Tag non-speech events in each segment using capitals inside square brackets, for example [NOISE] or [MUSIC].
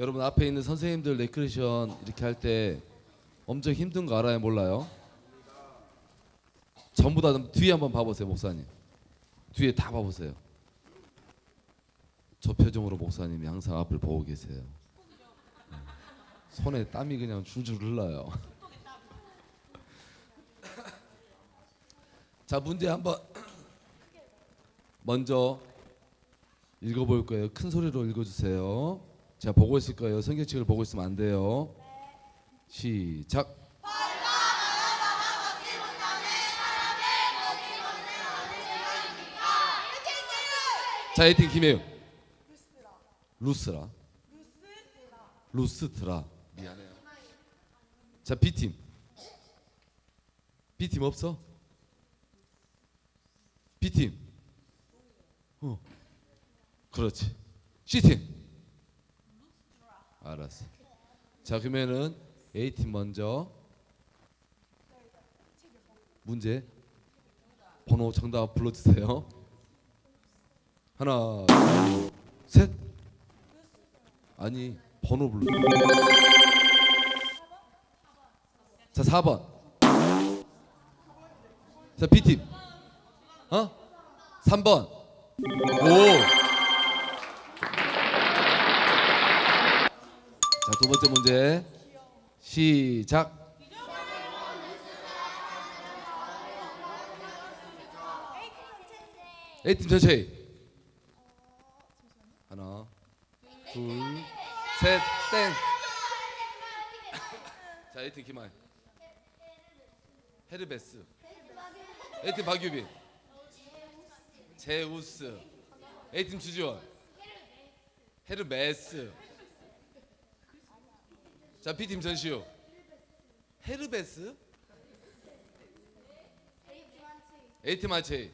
여러분 앞에 있는 선생님들 레크레이션 이렇게 할 때 엄청 힘든 거 알아요? 몰라요? 전부 다 뒤에 한번 봐보세요 목사님. 뒤에 다 봐보세요. 저 표정으로 목사님이 항상 앞을 보고 계세요. 네. 손에 땀이 그냥 줄줄 흘러요. 자 문제 한번 먼저 읽어볼 거예요. 큰 소리로 읽어주세요 제가 보고 있을 거예요. 성경책을 보고 있으면 안 돼요. 시작. 자 에이팅 김혜유. 루스라. 루스트라. 미안해요. 자 B팀. B팀 없어? B팀. 어. 그렇지. C팀 알았어. 자 그러면은 A팀 먼저. 문제. 번호 정답 불러주세요. 하나 둘 셋. 아니 번호 불러 자 4번. 자 B팀. 어? 3번. 오 자, 두 번째 문제. 시작. A팀 전체. 하나, 둘, 셋, 땡. 자, A팀 김하연. 헤르베스. A팀 박유빈. 제우스. A팀 주지원. 헤르메스. 자 B팀 전시우 헤르베스? A팀 아체이.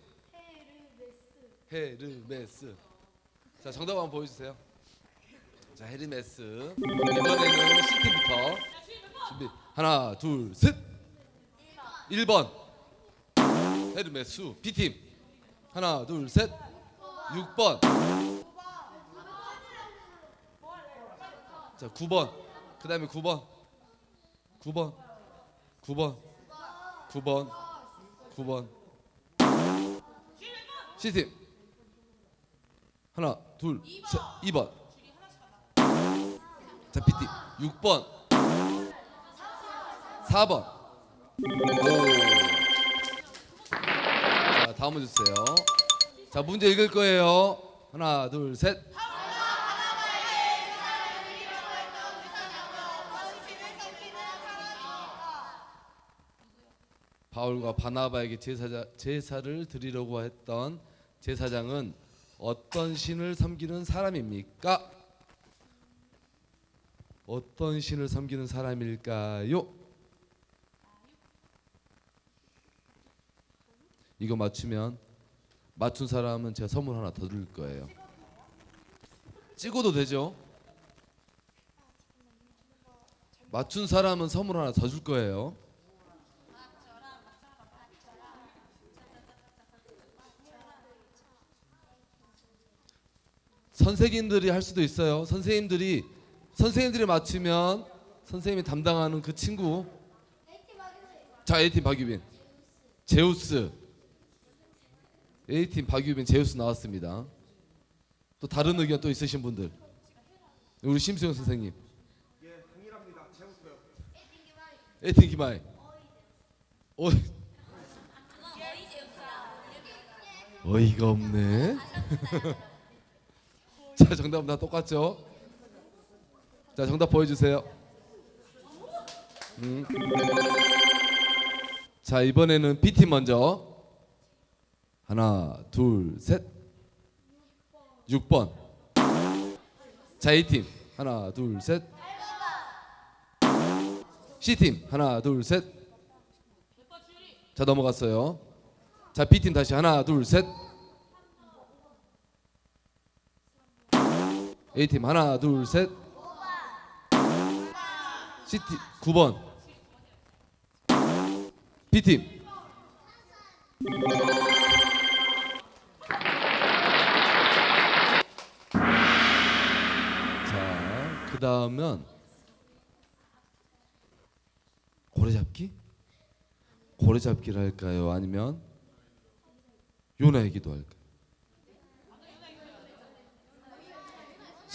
헤르메스. 자 정답 한번 보여주세요. 자 헤르메스. 이번에는 C팀부터 준비. 하나 둘 셋. 1번. 헤르메스. B팀. 하나 둘 셋. 6번. 자 9번 그 다음에 9번. 9번. 9번. 9번. 9번. 시스템. 하나 둘 셋 2번. 자 PT 6번. 4번. 오자 다음 문제 주세요. 자 문제 읽을 거예요. 하나 둘셋 바울과 바나바에게 제사자, 제사를 드리려고 했던 제사장은 어떤 신을 섬기는 사람입니까? 어떤 신을 섬기는 사람일까요? 이거 맞추면 맞춘 사람은 제가 선물 하나 더 드릴 거예요. 찍어도 되죠? 맞춘 사람은 선물 하나 더 줄 거예요. 선생님들이 할 수도 있어요. 선생님들이 선생님들이 맞추면 선생님이 담당하는 그 친구. 자, A팀 박유빈. 제우스. A팀 박유빈 제우스 나왔습니다. 또 다른 의견 또 있으신 분들. 우리 심수영 선생님. 예, 동일합니다. 제우스요. A팀 김하이. 어. 어이가 없네. [LAUGHS] 자 정답은 다 똑같죠? 자 정답 보여주세요. 음. 자 이번에는 B 팀 먼저 하나 둘 셋. 6번. 자 A 팀 하나 둘 셋. C 팀 하나 둘 셋. 자 넘어갔어요. 자 B 팀 다시 하나 둘 셋. A팀 하나 둘 셋. C팀 9번. B팀 자, 그그 다음은 고래잡기? 고래잡기를 할까요? 아니면 요나이기도 할까요?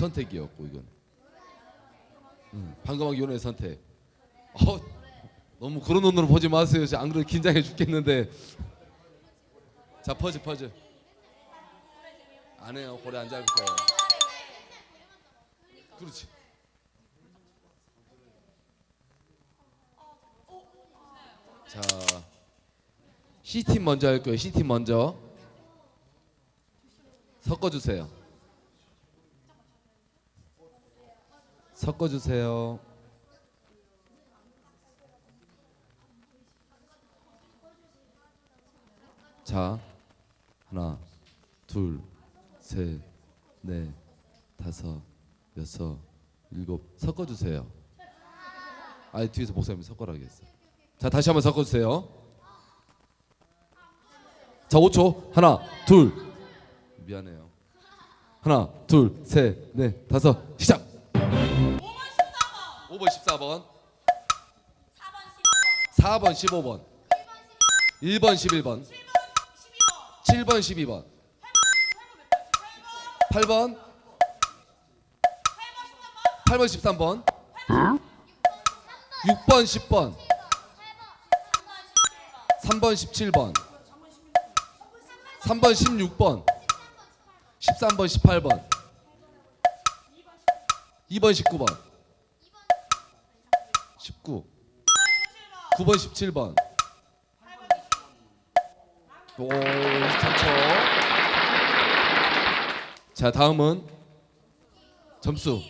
선택이었고 이건. 음, 방금 한 요나의 선택. 어, 너무 그런 눈으로 보지 마세요. 안 그래도 긴장해 죽겠는데. 자 퍼즐 퍼즐. 안 해요. 고래 안 잡을 거예요. 그렇지. 자, C 팀 먼저 할 거예요. C 팀 먼저 섞어 주세요. 섞어 주세요. 자, 하나, 둘, 셋, 넷, 다섯, 여섯, 일곱. 섞어 주세요. 아, 뒤에서 목사님 섞어라겠어. 자, 다시 한번 섞어 주세요. 자, 5초. 하나, 둘. 미안해요. 하나, 둘, 셋, 넷, 다섯. 시작. 5번 14번. 4번 15번. 1번 11번. 7번 12번. 8번 8번 13번 6번 10번 3번 17번 3번 16번 13번 18번 2번 19번 19 9번 17번. 오 23초 자 다음은 점수.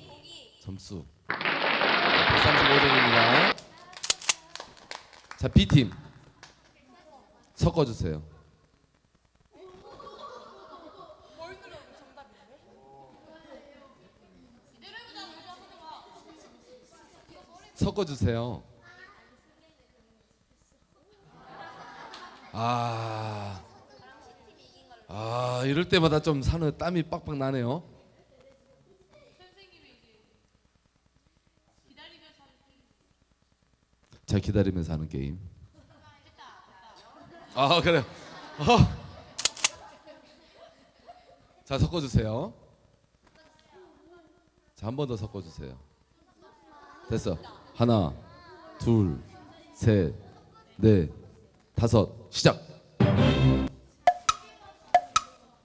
점수. 135점입니다. 자 B팀 섞어 주세요 섞어주세요 아, 아 이럴 때마다 좀 산에 땀이 빡빡 나네요. 자 기다리면서 하는 게임. 아 그래. 어. 자 섞어주세요. 자 한 번 더 섞어주세요. 됐어. 하나, 둘, 셋, 넷, 다섯. 시작.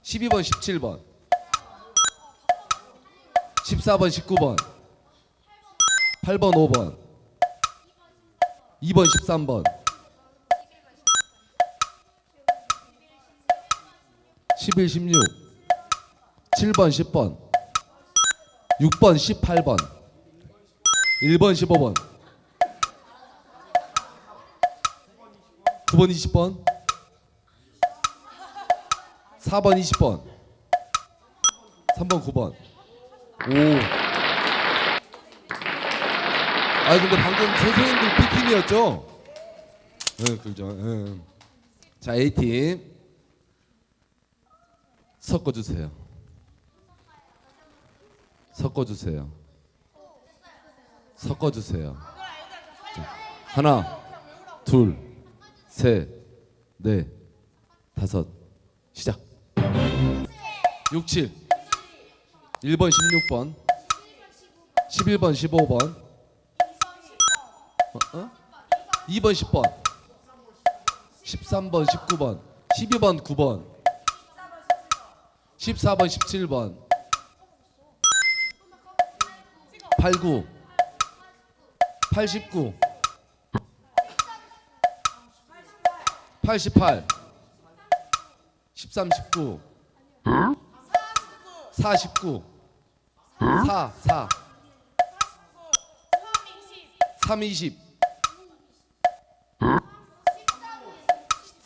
12번, 17번, 14번, 19번, 8번, 5번, 2번, 13번, 11, 16, 7번, 10번, 6번, 18번, 1번, 15번, 9번, 20번, 4번, 20번, 3번, 9번. 오. 아 근데 방금 선생님들 B팀이었죠? 네, 그죠. 네. 자, A팀 섞어 주세요. 섞어 주세요. 섞어 주세요. 하나, 둘, 셋, 넷, 다섯. 시작. 6, 7 1번 16번 11번 15번 어? 어? 2번 10번 13번 19번 12번 9번 14번 17번 89 89 88 13, 19 49 4, 4 3, 20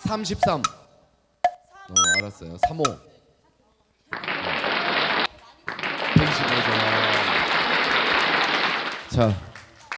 33 어, 알았어요. 35 125점. 자